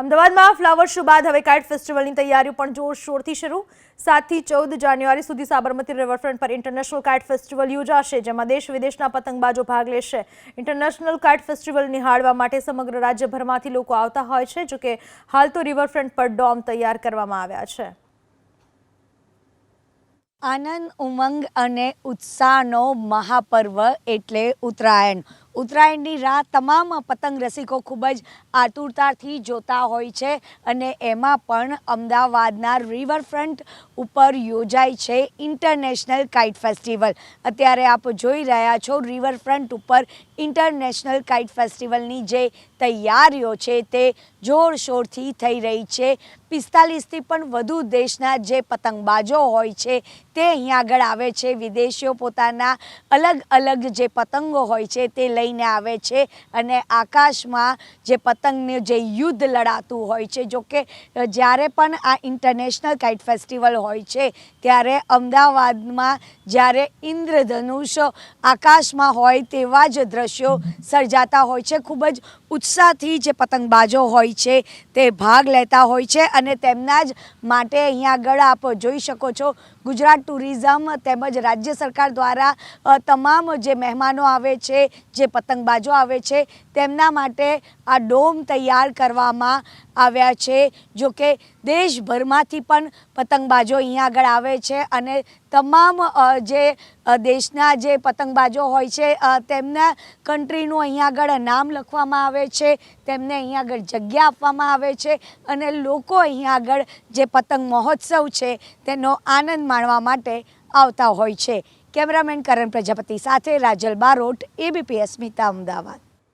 અમદાવાદમાં flower show બાદ હવે કાઇટ ફેસ્ટિવલની તૈયારીઓ પણ જોરશોરથી શરૂ. સાતથી ચૌદ જાન્યુઆરી સુધી સાબરમતી રિવરફ્રન્ટ પર ઇન્ટરનેશનલ કાઇટ ફેસ્ટિવલ યોજાશે, જેમાં દેશ વિદેશના પતંગબાજો ભાગ લેશે. ઇન્ટરનેશનલ કાઇટ ફેસ્ટિવલ નિહાળવા માટે સમગ્ર રાજ્યભરમાંથી લોકો આવતા હોય છે, જોકે હાલ તો રિવરફ્રન્ટ પર ડોમ તૈયાર કરવામાં આવ્યા છે. આનંદ, ઉમંગ અને ઉત્સાહનો મહાપર્વ એટલે ઉત્તરાયણ. ઉત્તરાયણની રાહ તમામ પતંગ રસિકો ખૂબ જ આતુરતાથી જોતા હોય છે અને એમાં પણ અમદાવાદના રિવરફ્રન્ટ ઉપર યોજાય છે ઇન્ટરનેશનલ કાઇટ ફેસ્ટિવલ અત્યારે આપ જોઈ રહ્યા છો રિવરફ્રન્ટ ઉપર ઇન્ટરનેશનલ કાઇટ ફેસ્ટિવલની જે તૈયારીઓ છે તે જોરશોરથી થઈ રહી છે. પિસ્તાલીસથી પણ વધુ દેશના જે પતંગબાજો હોય છે, તે અહીંયા આગળ આવે છે. વિદેશીઓ પોતાના અલગ અલગ જે પતંગો હોય છે, તે લઈને આવે છે અને આકાશમાં જે પતંગને જે યુદ્ધ લડાતું હોય છે જોકે જ્યારે પણ આ ઇન્ટરનેશનલ કાઇટ ફેસ્ટિવલ હોય છે, ત્યારે અમદાવાદમાં જ્યારે ઇન્દ્રધનુષ આકાશમાં હોય તેવા જ દ્રશ્યો સર્જાતા હોય છે. ખૂબ જ ઉત્સાહથી જે પતંગબાજો હોય છે તે ભાગ લેતા હોય છે અને તેમના જ માટે અહીંયા આગળ આપ જોઈ શકો છો ગુજરાત ટુરિઝમ તેમજ રાજ્ય સરકાર દ્વારા તમામ જે મહેમાનો આવે છે, જે પતંગબાજો આવે છે, તેમના માટે આ ડોમ તૈયાર કરવામાં આવ્યા છે. જો કે દેશભરમાંથી પણ પતંગબાજો અહીંયા આગળ આવે છે અને તમામ જે દેશના જે પતંગબાજો હોય છે તેમના કન્ટ્રીનું અહીંયા આગળ નામ લખવામાં આવે છે, તેમને અહીંયા આગળ જગ્યા આપવામાં આવે છે અને લોકો અહીંયા આગળ જે પતંગ મહોત્સવ છે, તેનો આનંદ માણવા માટે આવતા હોય છે. કેમેરામેન કરણ પ્રજાપતિ સાથે રાજલ બારોટ એબીપી અસ્મિતા અમદાવાદ.